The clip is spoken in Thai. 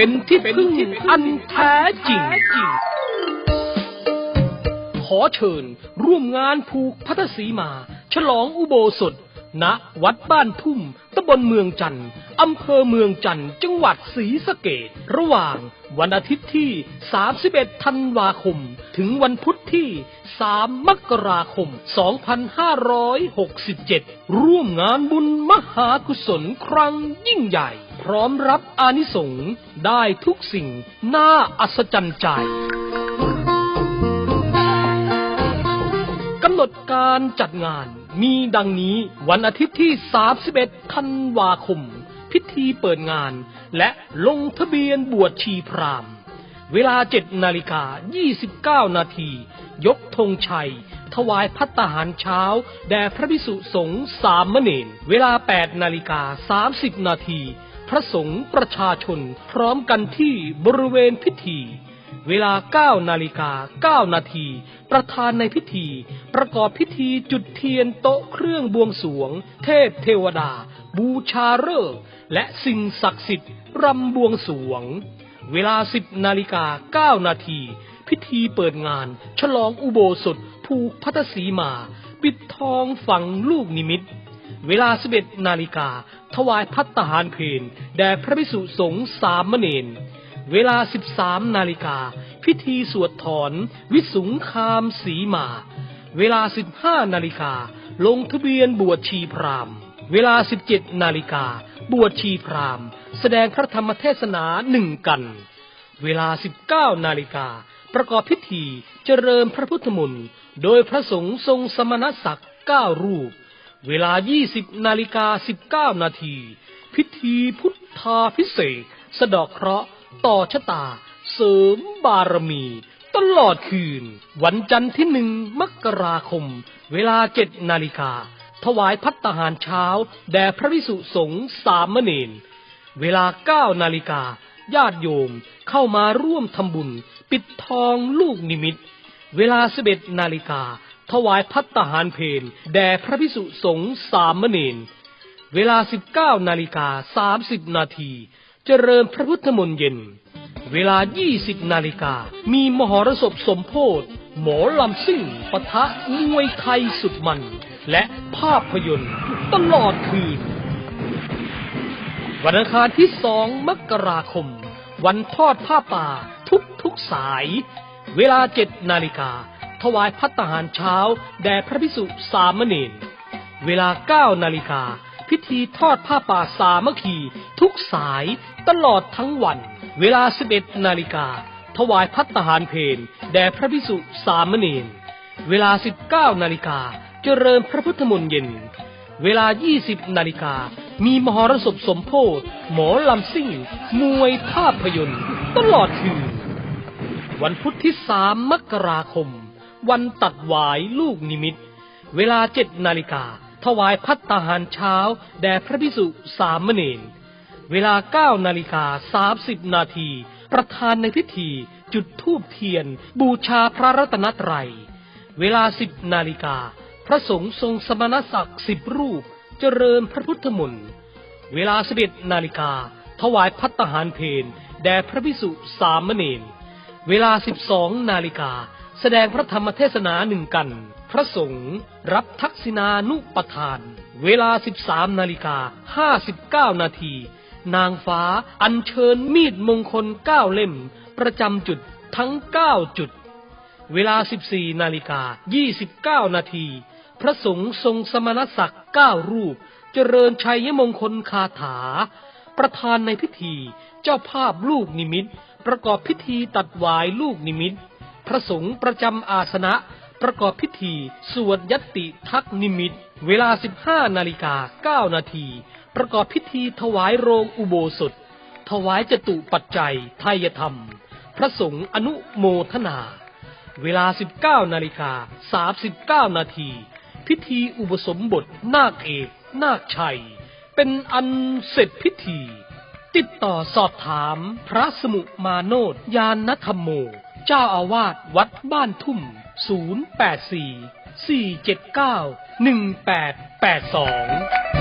เป็นที่พึ่งอันแท้จริง ขอเชิญร่วมงานผูกพัทสีมา ฉลองอุโบสถ ณ วัดบ้านทุ่มตำบลเมืองจันทร์อำเภอเมืองจันทร์จังหวัดศรีสะเกดระหว่างวันอาทิตย์ที่ 31 ธันวาคม ถึงวันพุธที่ 3 มกราคม 2567 ร่วมงานบุญมหากุศลครั้งยิ่งใหญ่ ร้อมรับอานิสงส์ได้ทุกสิ่งน่าอัศจรรย์ใจกำหนดการจัดงานมีดังนี้วันอาทิตย์ที่ 31 ธันวาคม พิธีเปิดงาน และลงทะเบียนบวชชีพราหมณ์เวลา 7 นาฬิกา 29 นาที ยกธงชัย ถวายพัตตาหารเช้า แด่พระภิกษุสงฆ์สามเณรเวลา 8 นาฬิกา 30 นาที พระสงฆ์ประชาชนพร้อมกันที่บริเวณพิธี เวลา 9 นาฬิกา 9 นาที ประธานในพิธี ประกอบพิธีจุดเทียนโต๊ะเครื่องบวงสวง เทพเทวดา บูชาฤกษ์และสิ่งศักดิ์สิทธิ์รำบวงสวง เวลา 10 นาฬิกา 9 นาทีพิธีเปิดงาน ฉลองอุโบสถ ผูกพัทสีมา ปิดทองฝังลูกนิมิต เวลา 11 นาฬิกา ถวายพัตตาหารเพนแด่พระภิกษุสงฆ์สามเณร เวลา 13 นาฬิกา พิธีสวดถอน วิสุงคามสีมา เวลา 15 นาฬิกา ลงทะเบียนบวชชีพราหมณ์เวลา 17 นาฬิกา บวชชีพราหมณ์แสดงพระธรรมเทศนาหนึ่งกัน เวลา 19 นาฬิกา ประกอบพิธีเจริญพระพุทธมนต์ โดยพระสงฆ์ทรงสมณศักดิ์9รูป เวลา 20 นาฬิกา 19 นาที พิธีพุทธาพิเศษสะดอกเคราะห์ต่อชะตา เสริมบารมี ตลอดคืน วันจันทร์ที่หนึ่งมกราคม เวลา 7 นาฬิกา ถวายพัตตาหารเช้า แด่พระวิสุสงฆ์สามเณรเวลา 9 นาฬิกา ญาติโยมเข้ามาร่วมทำบุญ ปิดทองลูกนิมิต เวลา 11 นาฬิกา ถวายพัตตาหารเพนแด่พระพิสุสงฆ์สามเณรเวลา 19นาฬิกา30 นาที เจริญพระพุทธมนต์เย็น เวลา 20 นาฬิกา มีมหรสพสมโพธหมอลำซิ่งปะทะมวยไทยสุดมัน และภาพยนตร์ตลอดคืน วันอังคารที่2มกราคม วันทอดผ้าป่าทุกทุกสาย เวลา 7 นาฬิกา ถวายพัตตาหารเช้า แด่พระพิสุสามเณรเวลา9นาฬิกาพิธีทอดผ้าป่าสามัคคี ทุกสายตลอดทั้งวัน เวลา11นาฬิกาถวายพัตตาหารเพนแด่พระพิสุสามเณรเวลา19นาฬิกาเจริญพระพุทธมนต์เย็น เวลา20นาฬิกามีมหรสพสมโพธหมอลำซิ่ง มวยภาพยนตร์ ตลอดคืน วันพุธที่3มกราคม วันตัดหวายลูกนิมิต เวลา7นาฬิกา ถวายพัตตาหารเช้า แด่พระพิสุสามเณร เวลา9นาฬิกา30นาที ประธานในพิธี จุดธูปเทียน บูชาพระรัตนตรัย เวลา10นาฬิกา พระสงฆ์ทรงสมณศักดิ์สิบรูป เจริญพระพุทธมนต์ เวลา11นาฬิกา ถวายพัตตาหารเพนแด่พระพิสุสามเณร เวลา12นาฬิกา แสดงพระธรรมเทศนาหนึ่งกัน พระสงฆ์รับทักษิณานุปทาน เวลา 13นาฬิกา59 นาที นางฟ้าอัญเชิญมีดมงคล 9 เล่ม ประจำจุดทั้ง 9 จุด เวลา 14นาฬิกา29 นาที พระสงฆ์ทรงสมณศักดิ์ 9 รูป เจริญชัยมงคลคาถา ประธานในพิธี เจ้าภาพลูกนิมิต ประกอบพิธีตัดวายลูกนิมิต พระสงฆ์ประจำอาสนะ ประกอบพิธี สวดยติทักนิมิต เวลา 15 นาฬิกา 9 นาที ประกอบพิธีถวายโรงอุโบสถ ถวายจตุปัจจัยไทยธรรม พระสงฆ์อนุโมทนา เวลา 19 นาฬิกา 39 นาที พิธีอุปสมบทนาคเอกนาคชัย เป็นอันเสร็จพิธีติดต่อสอบถามพระสมุมาโนดยานธรรมโม เจ้าอาวาสวัดบ้านทุ่ม 084 479 1882